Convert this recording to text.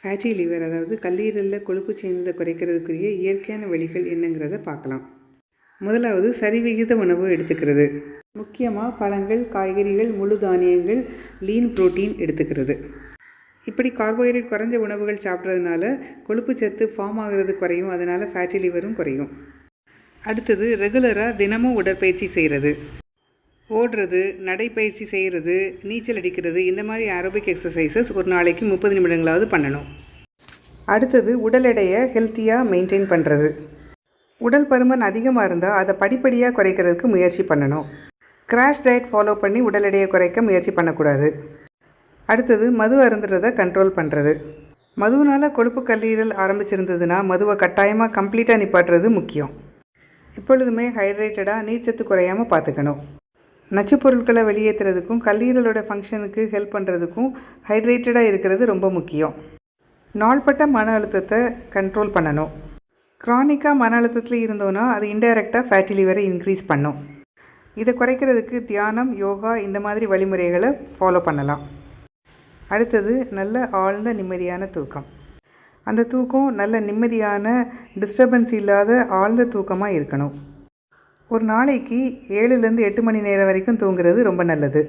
Fatty liver அதாவது கல்லீரலில் கொழுப்பு சேர்ந்ததை குறைக்கிறதுக்குரிய இயற்கையான வழிகள் என்னங்கிறத பார்க்கலாம். முதலாவது சரிவிகித உணவு எடுத்துக்கிறது. முக்கியமாக பழங்கள் காய்கறிகள் முழு தானியங்கள் லீன் புரோட்டீன் எடுத்துக்கிறது. இப்படி கார்போஹைட்ரேட் குறைஞ்ச உணவுகள் சாப்பிட்றதுனால கொழுப்பு சத்து ஃபார்ம் ஆகிறது குறையும் அதனால் ஃபேட்டி லிவரும் குறையும். அடுத்தது ரெகுலராக தினமும் உடற்பயிற்சி செய்கிறது. ஓடுறது நடைப்பயிற்சி செய்கிறது நீச்சல் அடிக்கிறது இந்த மாதிரி ஆரோபிக் எக்ஸசைசஸ் ஒரு நாளைக்கு முப்பது நிமிடங்களாவது பண்ணணும். அடுத்தது உடல் எடையை ஹெல்த்தியாக மெயின்டைன் பண்ணுறது உடல் பருமன் அதிகமாக இருந்தால் அதை படிப்படியாக குறைக்கிறதுக்கு முயற்சி பண்ணணும். கிராஷ் டயட் ஃபாலோ பண்ணி உடல் எடையை குறைக்க முயற்சி பண்ணக்கூடாது. அடுத்தது மது அருந்துறதை கண்ட்ரோல் பண்ணுறது மதுவினால் கொழுப்பு கல்லீரல் ஆரம்பிச்சிருந்ததுன்னா மதுவை கட்டாயமாக கம்ப்ளீட்டாக நிப்பாட்டுறது முக்கியம். இப்பொழுதுமே ஹைட்ரேட்டடாக நீர்ச்சத்து குறையாமல் பார்த்துக்கணும். நச்சுப்பொருட்களை வெளியேற்றுறதுக்கும் கல்லீரலோட ஃபங்க்ஷனுக்கு ஹெல்ப் பண்ணுறதுக்கும் ஹைட்ரேட்டடாக இருக்கிறது ரொம்ப முக்கியம். நாள்பட்ட மன அழுத்தத்தை கண்ட்ரோல் பண்ணணும். க்ரானிக்காக மன அழுத்தத்தில் இருந்தோன்னா அது இன்டைரக்டாக ஃபேட்டி லிவரை இன்க்ரீஸ் பண்ணும். இதை குறைக்கிறதுக்கு தியானம் யோகா இந்த மாதிரி வழிமுறைகளை ஃபாலோ பண்ணலாம். அடுத்தது நல்ல ஆழ்ந்த நிம்மதியான தூக்கம். அந்த தூக்கம் நல்ல நிம்மதியான டிஸ்டர்பன்ஸ் இல்லாத ஆழ்ந்த தூக்கமாக இருக்கணும். ஒரு நாளைக்கு ஏழுலேருந்து எட்டு மணி நேரம் வரைக்கும் தூங்குறது ரொம்ப நல்லது.